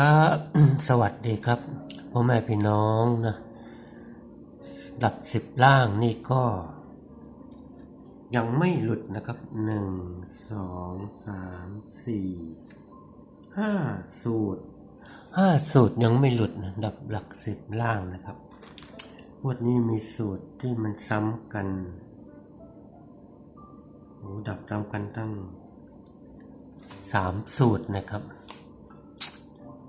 ครับสวัสดีครับพ่อแม่พี่น้องนะหลักสิบล่างนี่ก็ ยังไม่หลุดนะครับหนึ่งสองสามสี่ห้าสูตรห้าสูตรยังไม่หลุดนะดับหลักสิบล่างนะครับงวันนี้มีสูตรที่มันซ้ำกันโอ้ดับซ้ำกันตั้งสามสูตรนะครับ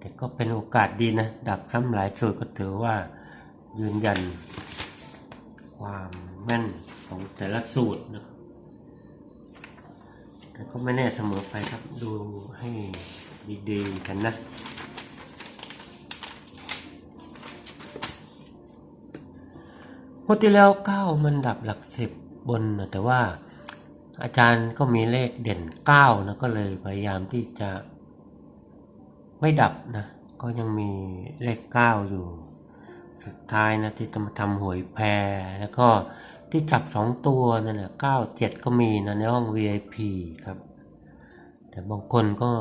แต่ก็เป็นโอกาสดีนะ ดับซ้ำหลายสูตรก็ถือว่ายืนยันความแม่นของแต่ละสูตรนะแต่ก็ไม่แน่เสมอไปครับดูให้ดีๆกันนะงวดที่แล้วเก้ามันดับหลักสิบบนนะแต่ว่าอาจารย์ก็มีเลขเด่นเก้านะก็เลยพยายามที่จะ ไม่ดับนะ ก็ยังมีเลขเก้าอยู่ สุดท้ายนะที่จะมาทำหวยแพรแล้วก็ที่จับสองตัวนั่นแหละเก้าเจ็ดก็มีนะในห้อง VIP ครับ แต่บางคนก็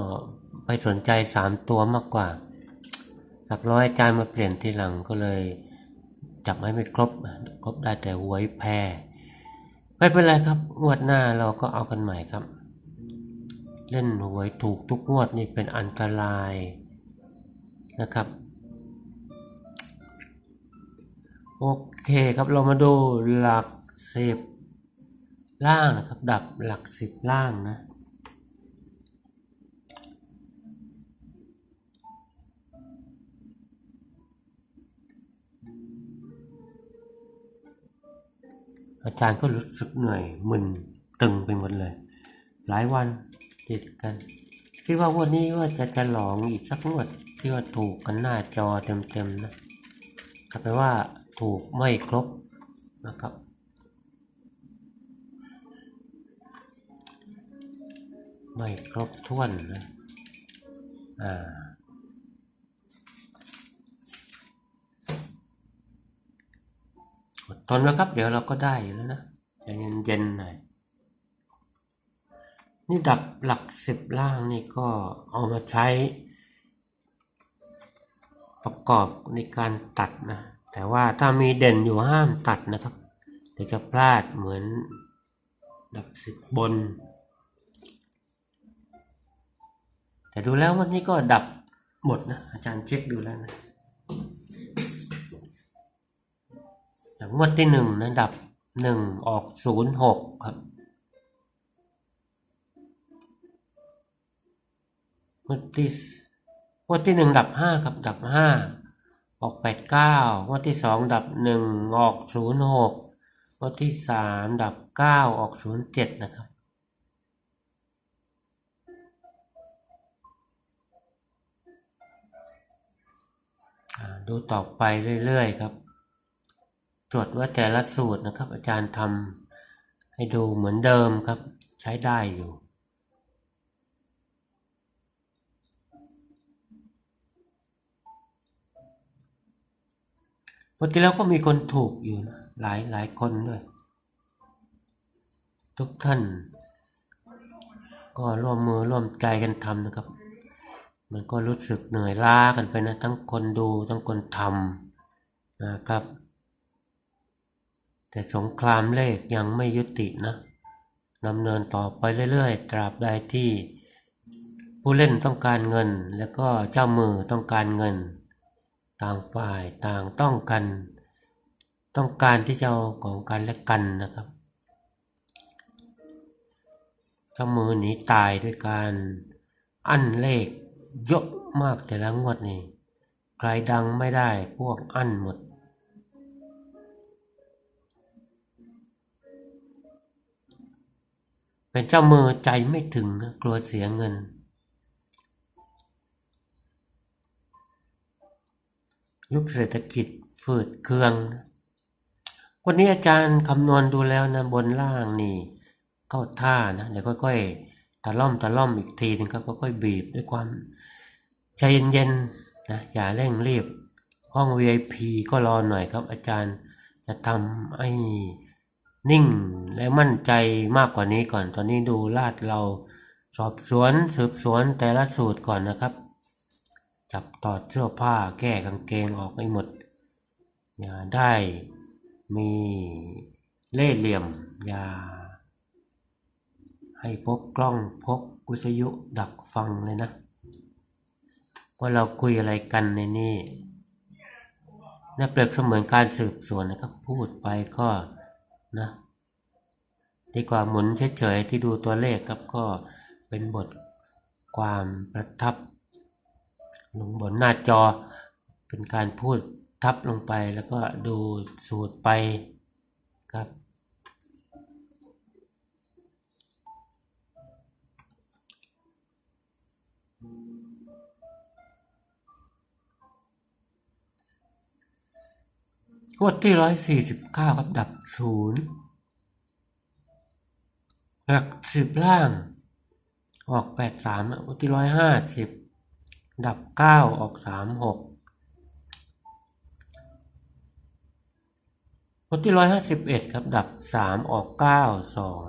ไปสนใจสามตัวมากกว่า หลักร้อยอาจารย์มาเปลี่ยนทีหลังก็เลยจับไม่ไม่ครบ ครบได้แต่หวยแพรไม่เป็นไรครับงวดหน้าเราก็เอากันใหม่ครับ เล่นหวยถูกทุกงวดนี่เป็นอันตรายนะครับ โอเคครับเรามาดูหลักสิบล่างนะครับ ดับหลักสิบล่างนะอาจารย์ก็รู้สึกเหนื่อยมึนตึงไปหมดเลย หลายวัน ติดกันคิดว่าวันนี้ว่าจะจะหลองอีกสักงวดที่ว่าถูกกันหน้าจอเต็มๆนะก็แปว่าถูกไม่ครบนะครับไม่ครบถ้วนนะอ่าอดทนนะครับ เดี๋ยวเราก็ได้แล้วนะใจเย็นๆหน่อย นี่ดับหลักสิบล่างนี่ก็เอามาใช้ ประกอบในการตัดนะ แต่ว่าถ้ามีเด่นอยู่ห้ามตัดนะครับ เดี๋ยวจะพลาดเหมือนดับสิบบน แต่ดูแล้ววันนี้ก็ดับหมดนะ อาจารย์เช็คดูแล้วนะงงวดที่หนึ่งนะดับหนึ่งออกศูนย์หกครับ งวดที่งวดที่หนึ่งดับห้าครับดับห้าออกแปดเก้างวดที่สองดับหนึ่งออกศูนย์หกงวดที่สามดับเก้าออกศูนย์เจ็ดนะครับดูต่อไปเรื่อยๆครับ จดว่าแต่ละสูตรนะครับ อาจารย์ทำให้ดูเหมือนเดิมครับ ใช้ได้อยู่ วันที่แล้วก็มีคนถูกอยู่นะหลายหลายคนด้วย ทุกท่าน ก็ร่วมมือร่วมใจกันทำนะครับ มันก็รู้สึกเหนื่อยล้ากันไปนะ ทั้งคนดูทั้งคนทำนะครับ แต่สงครามเลขยังไม่ยุตินะดำเนินต่อไปเรื่อยๆ ตราบใดที่ผู้เล่นต้องการเงิน แล้วก็เจ้ามือต้องการเงิน ต่างฝ่ายต่างต้องกัน ต้องการที่จะเอาของกันและกันนะครับเจ้ามือหนีตายด้วยการอั้นเลขเยอะมากแต่ละงวดนี่ใครดังไม่ได้พวกอั้นหมด เป็นเจ้ามือใจไม่ถึงกลัวเสียเงิน ยุคเศรษฐกิจฝืดเคือง วันนี้อาจารย์คำนวณดูแล้วนะบนล่างนี่เข้าท่านะเดี๋ยวค่อยๆตะล่อมตะล่อมอีกทีหนึงครับค่อยๆบีบด้วยความใจเย็นๆนะอย่าเร่งรีบ ห้อง VIP ก็รอหน่อยครับ อาจารย์จะทำให้นิ่งและมั่นใจมากกว่านี้ก่อน ตอนนี้ดูลาดเราสอบสวนสืบสวนแต่ละสูตรก่อนนะครับ จับตอดเสื้อผ้าแก้กางเกงออกให้หมดอย่าได้มีเล่ห์เหลี่ยม อย่า ให้พกกล้องพกกุศยุดักฟังเลยนะ ว่าเราคุยอะไรกันในนี่น่าเปรียบเสมือนการสืบสวนนะครับ พูดไปก็นะดีกว่าหมุนเฉยๆที่ดูตัวเลขครับก็เป็นบทความประทับ ลงบนหน้าจอ เป็นการพูดทับลงไปแล้วก็ดูสูตรไปครับ งวดที่ร้อยสี่สิบเก้าครับดับศูนย์หลักสิบล่าง ออกแปดสามงวดที่ร้อยห้าสิบ ดับเก้าออกสามหกงวดที่ร้อยห้าสิบเอ็ดครับ ดับสามออกเก้าสอง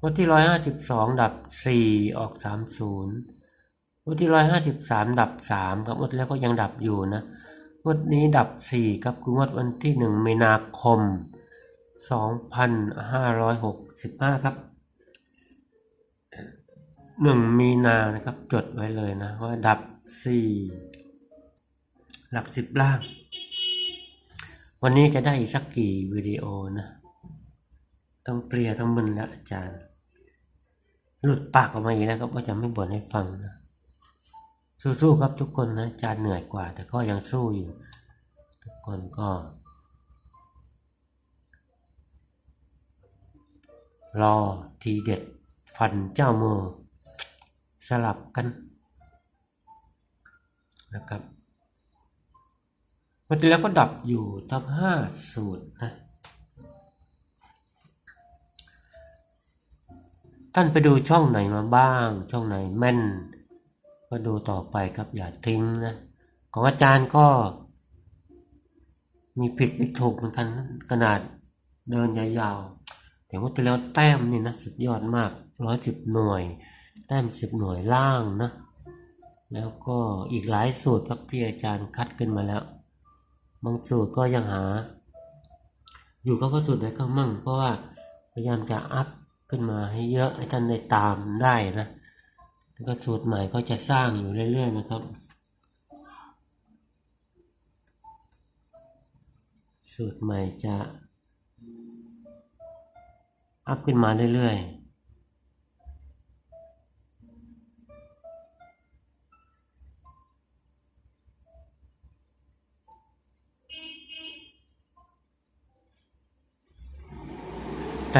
งวดที่ร้อยห้าสิบสองดับสี่ออกสามศูนย์งวดที่ร้อยห้าสิบสามดับสามครับงวดแล้วก็ยังดับอยู่นะงวดนี้ดับสี่ครับ คืองวดวันที่หนึ่งมีนาคมสองพันห้าร้อยหกสิบห้าครับ หนึ่งมีนานะครับจดไว้เลยนะว่าดับสี่หลักสิบล่าง วันนี้จะได้อีกสักกี่วิดีโอนะ ต้องเปลี่ยต้องมึนล้วอาจารย์ หลุดปากออกมาอีกแล้วครับว่าจะไม่บ่นให้ฟังนะสู้ๆครับทุกคนนะอาจารย์เหนื่อยกว่า แต่ก็ยังสู้อยู่ ทุกคนก็ รอทีเด็ดฟันเจ้ามือ สลับกันนะครับวันแล้วก็ดับอยู่ทับห้าสูตรนะท่านไปดูช่องไหนมาบ้าง ช่องไหนแม่น ก็ดูต่อไปครับอย่าทิ้งนะของอาจารย์ก็ มีผิดมีถูกเหมือนกันขนาดเดินยาวๆแต่ว่าที่แล้วแต้มนี่นะสุดยอดมากร้อยสิบหน่วย แต้มสิบหน่วยล่างนะ แล้วก็อีกหลายสูตรครับที่อาจารย์คัดขึ้นมาแล้ว บางสูตรก็ยังหา อยู่ก็ว่าสูตรไหนก็มั่ง เพราะว่าพยายามจะอัพขึ้นมาให้เยอะให้ท่านได้ตามได้นะ แล้วก็สูตรใหม่ก็จะสร้างอยู่เรื่อย ๆ นะครับสูตรใหม่จะอัพขึ้นมาเรื่อยๆ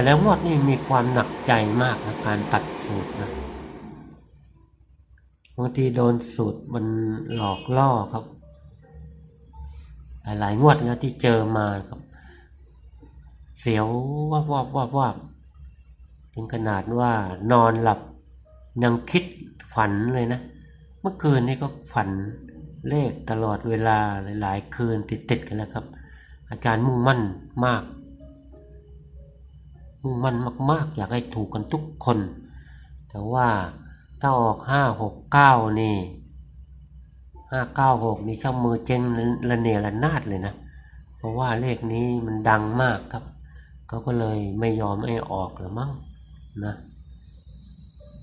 แต่แล้วงวดนี่มีความหนักใจมากนะการตัดสูตรนะบางทีโดนสูตรมันหลอกล่อครับ หลายๆงวดแล้วที่เจอมาครับ เสียววับวับวับวับถึงขนาดว่านอนหลับยังคิดฝันเลยนะ เมื่อคืนนี้ก็ฝันเลขตลอดเวลาหลาย ๆ คืนติดๆกันแล้วครับ อาจารย์มุ่งมั่นมาก มุ่งมั่นมาก ๆ อยากให้ถูกกันทุกคน แต่ว่าถ้าออกห้าหกเก้านี่ห้าเก้าหกนี่ช่างมือเจงระเนระนาดเลยนะ เพราะว่าเลขนี้มันดังมากครับเขาก็เลยไม่ยอมให้ออกหรือมั้งนะ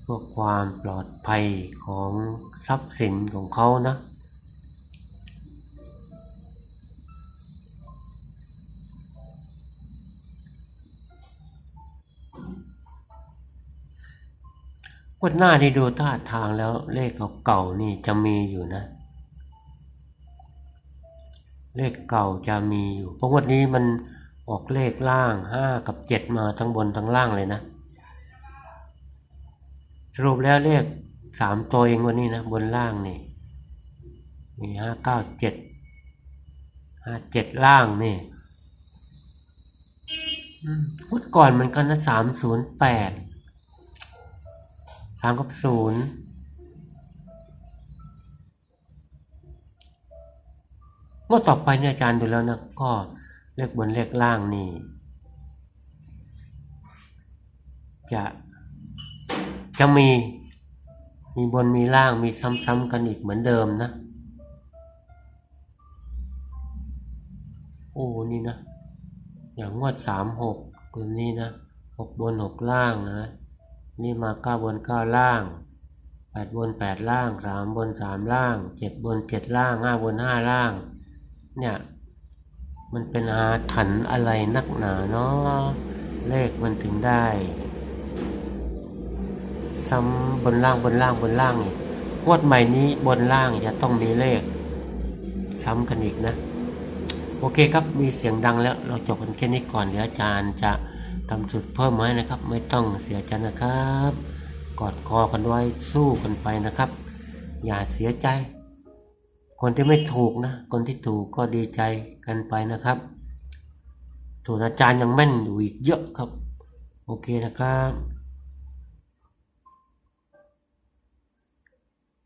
เพื่อความปลอดภัยของทรัพย์สินของเขานะ วดหน้านี่ดูท่าทางแล้วเลขเก่าๆนี่จะมีอยู่นะ เลขเก่าจะมีอยู่เพราะวดนี้มันออกเลขล่างห้ากับเจ็ดมาทั้งบนทั้งล่างเลยนะสรุปแล้วเลขสามตัวเองวันนี้นะบนล่างนี่มีห้าเก้าเจ็ดห้าเจ็ดล่างนี่อืมงวดก่อนมือนกันนะสามศูนย์แปด สามกับศูนย์งวดต่อไปเนี่ยอาจารย์ดูแล้วนะก็เลขบนเลขล่างนี่ จะจะมีมีบนมีล่างมีซ้ำๆกันอีกเหมือนเดิมนะ โอ้นี่นะ อย่างงวดสามหกตัวนี้นะหกบนหกล่างนะ นี่มาเก้าบนเก้าล่างแปดบนแปดล่างสามบนสามล่างเจ็ดบนเจ็ดล่างห้าบนห้าล่าง เนี่ย มันเป็นอาถรรพ์อะไรนักหนาเนาะเลขมันถึงได้ ซ้ำบนล่างบนล่างบนล่างอีกวดใหม่นี้บนล่างจะต้องมีเลข ซ้ำกันอีกนะ โอเคครับมีเสียงดังแล้วเราจบกันแค่นี้ก่อนเดี๋ยวอาจารย์จะ ทำสุดเพิ่มไว้นะครับ ไม่ต้องเสียใจนะครับ กอดคอกันไว้สู้กันไปนะครับ อย่าเสียใจ คนที่ไม่ถูกนะ คนที่ถูกก็ดีใจกันไปนะครับส่วนอาจารย์ยังแม่นอยู่อีกเยอะครับ โอเคนะครับ